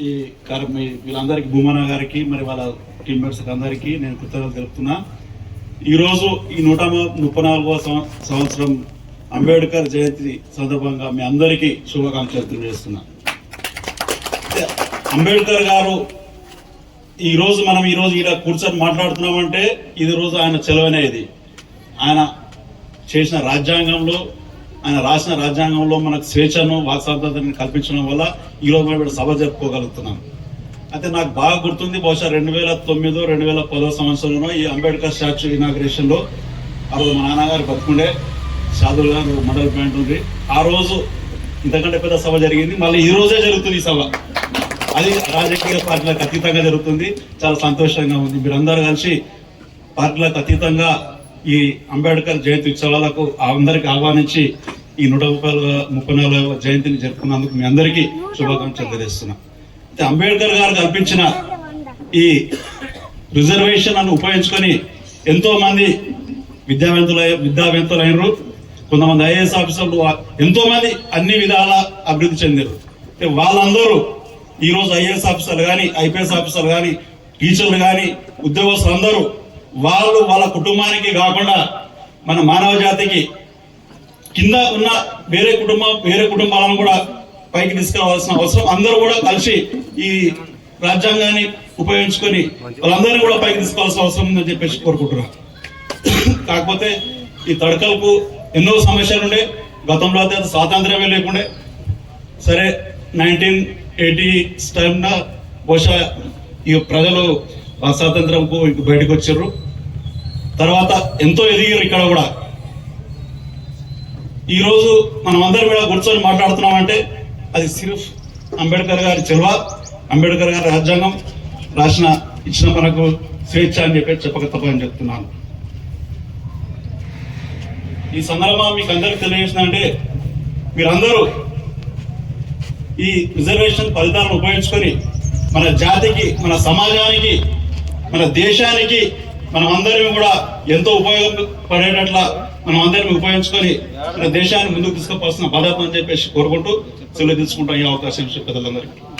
ఈ కర్- వీళ్ళందరికీ భూమన గారికి మరి వాళ్ళ టీమ్మేట్స్ అందరికీ నేను కృతజ్ఞతలు తెలుపుతున్నా. ఈరోజు ఈ నూట ముప్పై నాలుగవ సంవత్సరం అంబేద్కర్ జయంతి సందర్భంగా మీ అందరికీ శుభాకాంక్షలు తెలియజేస్తున్నా. అంబేద్కర్ గారు ఈ రోజు మనం ఈ రోజు ఇలా కూర్చొని మాట్లాడుతున్నామంటే ఇది రోజు ఆయన చెలవనే ఇది ఆయన చేసిన రాజ్యాంగంలో ఆయన రాసిన రాజ్యాంగంలో మనకు స్వేచ్ఛను వాక్స్వాతంత్రాన్ని కల్పించడం వల్ల ఈరోజు మనం సభ జరుపుకోగలుగుతున్నాం. అయితే నాకు బాగా గుర్తుంది బహుశా రెండు వేల తొమ్మిదో రెండు వేల పదో సంవత్సరంలో ఈ అంబేద్కర్ స్టాచ్యూ ఇనాగ్రేషన్లో ఆ రోజు మా నాన్నగారు బతుకుండే షాదుల్ గారు మండల పాయింట్ ఉంది ఆ రోజు ఇంతకంటే పెద్ద సభ జరిగింది మళ్ళీ ఈ రోజే జరుగుతుంది ఈ సభ. అది రాజకీయ పార్టీలకు అతీతంగా జరుగుతుంది చాలా సంతోషంగా ఉంది. మీరందరూ కలిసి పార్టీలకు అతీతంగా ఈ అంబేద్కర్ జయంతి ఉత్సవాలకు అందరికి ఆహ్వానించి ఈ నూట ముప్పై ముప్పై నాలుగవ జయంతిని జరుపుకున్నందుకు మీ అందరికీ శుభాకాంక్షలు తెలియజేస్తున్నా. అయితే అంబేద్కర్ గారు కల్పించిన ఈ రిజర్వేషన్ అని ఉపయోగించుకొని ఎంతో మంది విద్యావేత్తలు విద్యావంతులైనరు కొంతమంది ఐఏఎస్ ఆఫీసర్లు ఎంతో మంది అన్ని విధాల అభివృద్ధి చెందారు వాళ్ళందరూ ఈరోజు ఐఏఎస్ ఆఫీసర్లు కానీ ఐపీఎస్ ఆఫీసర్లు కానీ టీచర్లు కానీ ఉద్యోగస్తులు అందరూ వాళ్ళు వాళ్ళ కుటుంబానికి కాకుండా మన మానవ జాతికి కింద ఉన్న వేరే కుటుంబం వేరే కుటుంబాలను కూడా పైకి తీసుకురావాల్సిన అవసరం. అందరూ కూడా కలిసి ఈ రాజ్యాంగాన్ని ఉపయోగించుకొని వాళ్ళందరినీ కూడా పైకి తీసుకోవాల్సిన అవసరం ఉందని చెప్పేసి కోరుకుంటున్నా. కాకపోతే ఈ తడకలకు ఎన్నో సమస్యలు ఉండే గతంలో అయితే స్వాతంత్రమే లేకుండే. సరే నైన్టీన్ ఎయిటీ టైంన బహుశా ఈ ప్రజలు స్వాతంత్రంకు బయటకు వచ్చారు తర్వాత ఎంతో ఎదిగారు ఇక్కడ కూడా. ఈరోజు మనం అందరం కూడా కూర్చొని మాట్లాడుతున్నామంటే అది సిర్ఫ్ అంబేద్కర్ గారి చెల్వ అంబేద్కర్ గారి రాజ్యాంగం రాసిన ఇచ్చిన మనకు స్వేచ్ఛ అని చెప్పి చెప్పక తప్పని చెప్తున్నాను. ఈ సందర్భంగా మీకు అందరికి తెలియజేసిందంటే మీరందరూ ఈ రిజర్వేషన్ ఫలితాలను ఉపయోగించుకొని మన జాతికి మన సమాజానికి మన దేశానికి మనం అందరం కూడా ఎంతో ఉపయోగపడేటట్ల మనం అందరం ఉపయోగించుకొని దేశాన్ని ముందుకు తీసుకుపోవాల్సిన బాధ్యత అని చెప్పేసి కోరుకుంటూ సెలవు తీసుకుంటాం. ఈ అవకాశం పెద్దలందరికీ.